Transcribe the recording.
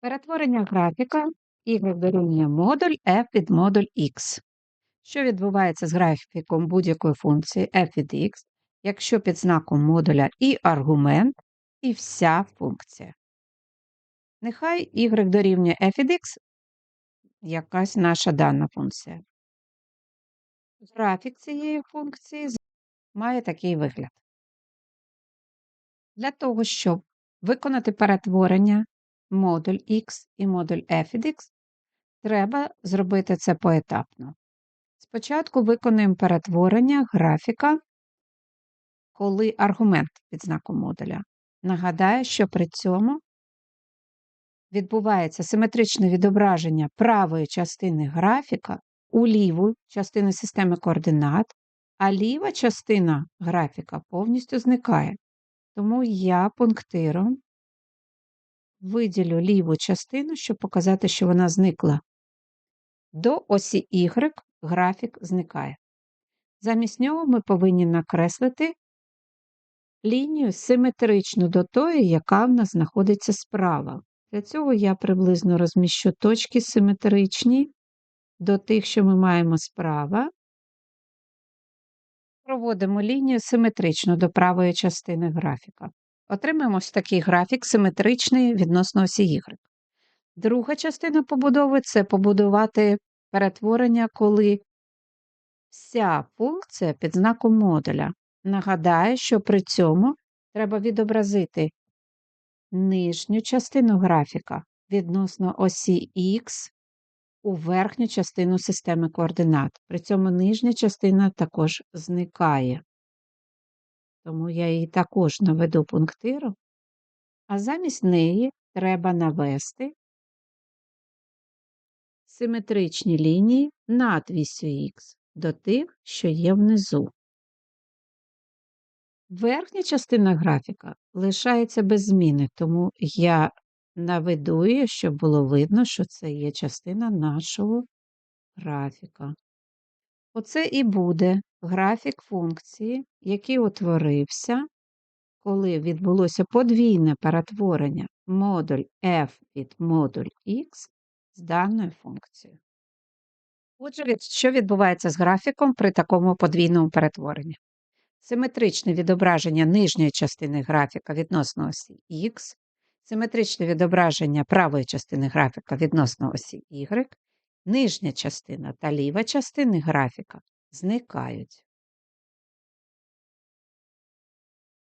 Перетворення графіка y дорівнює модуль f від модуль x. Що відбувається з графіком будь-якої функції f від x, якщо під знаком модуля і аргумент, і вся функція. Нехай y дорівнює f від x якась наша дана функція. Графік цієї функції має такий вигляд. Для того, щоб виконати перетворення модуль X і модуль f від x, треба зробити це поетапно. Спочатку виконуємо перетворення графіка, коли аргумент під знаком модуля. Нагадаю, що при цьому відбувається симетричне відображення правої частини графіка у ліву частину системи координат, а ліва частина графіка повністю зникає. Тому я пунктиром виділю ліву частину, щоб показати, що вона зникла. До осі Y графік зникає. Замість нього ми повинні накреслити лінію симетричну до тої, яка в нас знаходиться справа. Для цього я приблизно розміщу точки симетричні до тих, що ми маємо справа. Проводимо лінію симетрично до правої частини графіка. Отримаємо ось такий графік симетричний відносно осі Y. Друга частина побудови це побудувати перетворення, коли вся функція під знаком модуля. Нагадаю, що при цьому треба відобразити нижню частину графіка відносно осі Х у верхню частину системи координат. При цьому нижня частина також зникає. Тому я її також наведу пунктиром, а замість неї треба навести симетричні лінії над вісю Х до тих, що є внизу. Верхня частина графіка лишається без зміни, тому я наведу її, щоб було видно, що це є частина нашого графіка. Оце і буде графік функції, який утворився, коли відбулося подвійне перетворення модуль f від модуль x з даною функцією. Отже, що відбувається з графіком при такому подвійному перетворенні? Симетричне відображення нижньої частини графіка відносно осі Х, симетричне відображення правої частини графіка відносно осі Y, нижня частина та ліва частини графіка зникають.